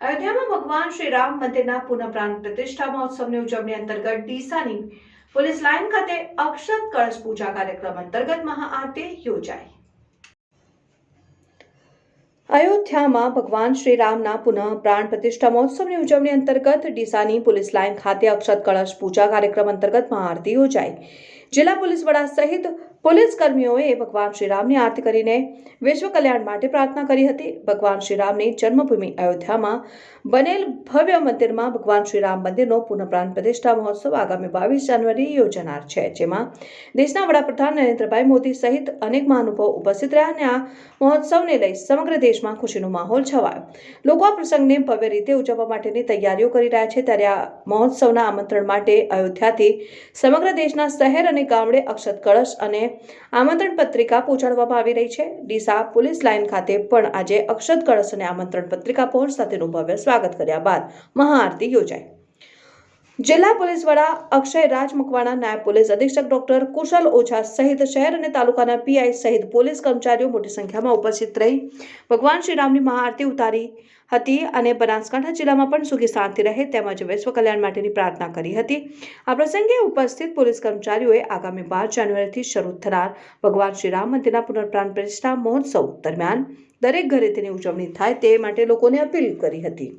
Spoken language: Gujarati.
અયોધ્યામાં ભગવાન શ્રી રામ મંદિરના પુનઃપ્રાણ પ્રતિષ્ઠા મહોત્સવની ઉજવણી અંતર્ગત ડીસાની પોલીસ લાઇન ખાતે અક્ષત કળશ પૂજા કાર્યક્રમ અંતર્ગત મહાઆરતી યોજાઈ. અયોધ્યામાં ભગવાન શ્રી રામના પુનઃ પ્રાણ પ્રતિષ્ઠા મહોત્સવની ઉજવણી અંતર્ગત ડીસાની પોલીસ લાઇન ખાતે અક્ષત કળશ પૂજા કાર્યક્રમ અંતર્ગત મહાઆરતી યોજાઈ. જિલ્લા પોલીસ વડા સહિત પોલીસ કર્મીઓએ ભગવાન શ્રીરામની આરતી કરીને વિશ્વ કલ્યાણ માટે પ્રાર્થના કરી હતી. ભગવાન શ્રીરામની જન્મભૂમિ અયોધ્યામાં બનેલ ભવ્ય મંદિરમાં ભગવાન શ્રીરામ મંદિરનો પુનઃપ્રાણ પ્રતિષ્ઠા મહોત્સવ આગામી બાવીસ જાન્યુઆરી યોજાનાર છે, જેમાં દેશના વડાપ્રધાન નરેન્દ્રભાઈ મોદી સહિત અનેક મહાનુભાવો ઉપસ્થિત રહ્યા અને આ મહોત્સવને લઈ સમગ્ર દેશમાં ખુશીનો માહોલ છવાયો. લોકો આ પ્રસંગને ભવ્ય રીતે ઉજવવા માટેની તૈયારીઓ કરી રહ્યા છે. ત્યારે આ મહોત્સવના આમંત્રણ માટે અયોધ્યાથી સમગ્ર દેશના શહેર અને ગામડે અક્ષત કળશ અને આમંત્રણ પત્રિકા પહોંચાડવામાં આવી રહી છે. ડીસા પોલીસ લાઇન ખાતે પણ આજે અક્ષત કળશ અને આમંત્રણ પત્રિકા પહોંચ સાથેનું ભવ્ય સ્વાગત કર્યા બાદ મહાઆરતી યોજાઈ. જિલ્લા પોલીસ વડા અક્ષય રાજ મકવાણા નાયબ પોલીસ અધિક્ષક ડોક્ટર કુશલ ઓઝા સહિત શહેર અને તાલુકાના પીઆઈ સહિત પોલીસ કર્મચારીઓ મોટી સંખ્યામાં ઉપસ્થિત રહી. ભગવાન શ્રી રામની મહાઆરતી ઉતારી હતી અને બનાસકાંઠા જિલ્લામાં પણ સુખી શાંતિ રહે તેમજ વિશ્વ કલ્યાણ માટેની પ્રાર્થના કરી હતી. આ પ્રસંગે ઉપસ્થિત પોલીસ કર્મચારીઓએ આગામી બાર જાન્યુઆરીથી શરૂ થનાર ભગવાન શ્રીરામ મંદિરના પુનર્પ્રાણ પ્રતિષ્ઠા મહોત્સવ દરમિયાન દરેક ઘરે તેની ઉજવણી થાય તે માટે લોકોને અપીલ કરી હતી.